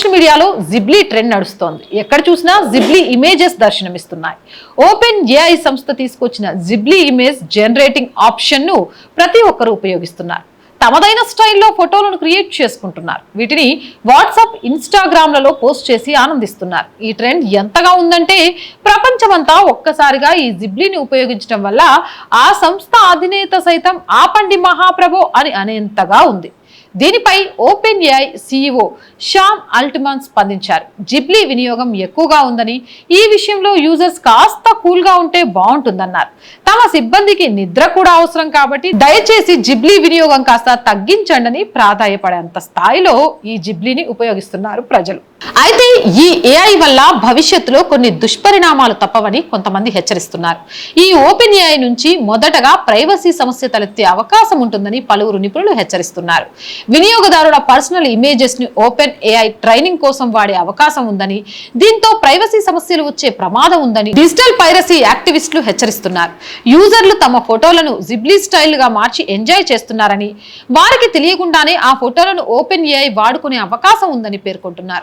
Social మీడియాలో Ghibli trend నడుస్తోంది. ఎక్కడ చూసినా జిబ్లీ ఇమేజెస్ దర్శనమిస్తున్నాయి. ఓపెన్ ఏఐ సంస్థ తీసుకొచ్చిన జిబ్లీ ఇమేజ్ జనరేటింగ్ ఆప్షన్ను ప్రతి ఒక్కరూ ఉపయోగిస్తున్నారు. తమదైన స్టైల్లో ఫోటోలను క్రియేట్ చేసుకుంటున్నారు. వీటిని వాట్సాప్ ఇన్స్టాగ్రామ్లలో పోస్ట్ చేసి ఆనందిస్తున్నారు. ఈ ట్రెండ్ ఎంతగా ఉందంటే ప్రపంచమంతా ఒక్కసారిగా ఈ జిబ్లీని ఉపయోగించడం వల్ల ఆ సంస్థ అధినేత సైతం ఆపండి మహాప్రభో అని అనేంతగా ఉంది. దీనిపై open AI CEO Sam Altman స్పందించారు. జిబ్లీ వినియోగం ఎక్కువగా ఉందని ఈ విషయంలో యూజర్స్ కాస్త కూల్గా ఉంటే బాగుంటుందన్నారు. తమ సిబ్బందికి నిద్ర కూడా అవసరం కాబట్టి దయచేసి జిబ్లీ వినియోగం కాస్త తగ్గించండి ప్రాధాయపడేంత స్థాయిలో ఈ జిబ్లీని ఉపయోగిస్తున్నారు ప్రజలు. అయితే ఈ ఏఐ వల్ల భవిష్యత్తులో కొన్ని దుష్పరిణామాలు తప్పవని కొంతమంది హెచ్చరిస్తున్నారు. ఈ ఓపెన్ ఏఐ నుంచి మొదటగా ప్రైవసీ సమస్య తలెత్తే అవకాశం ఉంటుందని పలువురు నిపుణులు హెచ్చరిస్తున్నారు. వినియోగదారుల పర్సనల్ ఇమేజెస్ని ఓపెన్ ఏఐ ట్రైనింగ్ కోసం వాడే అవకాశం ఉందని దీంతో ప్రైవసీ సమస్యలు వచ్చే ప్రమాదం ఉందని డిజిటల్ పైరసీ యాక్టివిస్టులు హెచ్చరిస్తున్నారు. యూజర్లు తమ ఫోటోలను జిబ్లీ స్టైల్గా మార్చి ఎంజాయ్ చేస్తున్నారని వారికి తెలియకుండానే ఆ ఫోటోలను ఓపెన్ ఏఐ వాడుకునే అవకాశం ఉందని పేర్కొంటున్నారు.